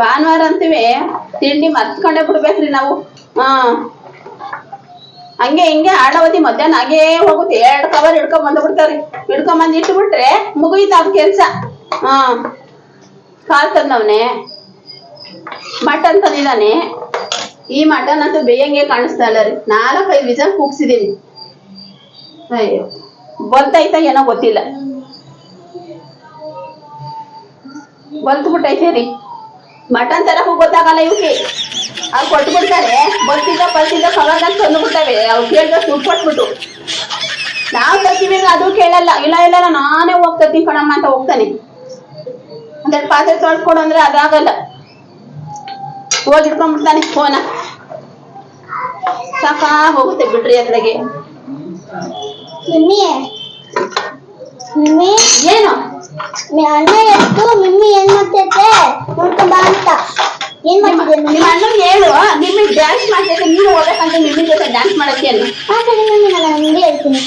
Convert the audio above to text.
ಭಾನುವಾರ ಅಂತೀವಿ. ತಿಂಡಿ ಮತ್ಕೊಂಡೇ ಬಿಡ್ಬೇಕ್ರಿ ನಾವು. ಹಾ ಹಂಗೆ ಹಿಂಗೆ ಆಡವತಿ ಮಧ್ಯಾಹ್ನ ಹಾಗೇ ಹೋಗುತ್ತೆ. ಎರಡು ಕವರ್ ಹಿಡ್ಕೊಂಡ್ ಬಂದು ಬಿಡ್ತಾವ್ರಿ. ಹಿಡ್ಕೊಂಡ್ ಬಂದು ಇಟ್ಬಿಟ್ರೆ ಮುಗಿತ ಅವ್ ಕೆಲ್ಸ. ಹಾ ಕಾಲ್ ತಂದವನೆ. ಮಟನ್ ತಂದಿದ್ದಾನೆ. ಈ ಮಟನ್ ಅಂತೂ ಬೇಯಂಗೆ ಕಾಣಿಸ್ತಾ ಇಲ್ಲ ರೀ. ನಾಲ್ಕೈದು ವಿಜಲ್ ಕೂಗ್ಸಿದೀನಿ ಅಯ್ಯೋ. ಬರ್ತೈತ ಏನೋ ಗೊತ್ತಿಲ್ಲ. ಬಲ್ತು ಬಿಟ್ಟೈತೆ ರೀ. ಮಟನ್ ತರಕ್ಕೂ ಗೊತ್ತಾಗಲ್ಲ ಇವಕ್ಕೆ ಅವ್ರು ಕೊಟ್ಟು ಬಿಡ್ತಾರೆ. ಬಲ್ತಿದ್ದ ಬಲ್ತಿದ್ದ ಕವರ್ದಾಗ ತಂದು ಬಿಡ್ತವೆ. ಅವ್ರು ಕೇಳಿದ್ರೆ ದುಡ್ಡು ಕೊಟ್ಬಿಟ್ಟು. ನಾವು ತರ್ತೀವಿ ಅದು ಕೇಳಲ್ಲ. ಇಲ್ಲ ಇಲ್ಲ ನಾನೇ ಹೋಗ್ತೀನಿ ಕಣಮ್ಮ ಅಂತ ಹೋಗ್ತಾನೆ. ಅಂದ್ರೆ ಪಾತ್ರೆ ತೊಳ್ಕೊಡು ಅಂದ್ರೆ ಅದಾಗಲ್ಲ. ಹೋಗಿ ಹಿಡ್ಕೊಂಡ್ಬಿಡ್ತಾನೆ ಫೋನ. ಸಾಕಾ ಹೋಗುತ್ತೆ ಬಿಡ್ರಿ ಅದ್ರಾಗೆ ಮಿಮ್ಮಿ ಮಿಮ್ಮಿ ಏನು మీ ಅಣ್ಣ ಎತ್ತು ಮಿಮ್ಮಿ ಏನ್ ಮಾಡ್ತೈತೆ ನೋಡ್ಕೊಂಡ್ ಬಾ ಅಂತ. ಏನ್ ನಿಮ್ಮ ಮಾಡ್ತಿದ್ದೆ ನಿಮ್ಮ ಅಣ್ಣ ಹೇಳು ನಿಮಗೆ ಡ್ಯಾನ್ಸ್ ಮಾಡ್ತೈತೆ ನೀನು ಹೋಗ್ಬೇಕಂತ ನಿಮ್ಮ ಜೊತೆ ಡ್ಯಾನ್ಸ್ ಮಾಡಕ್ಕೆ ಆ ಸರಿ ಮಿಮ್ಮಿ ನಾನು ಹೇಳ್ತೀನಿ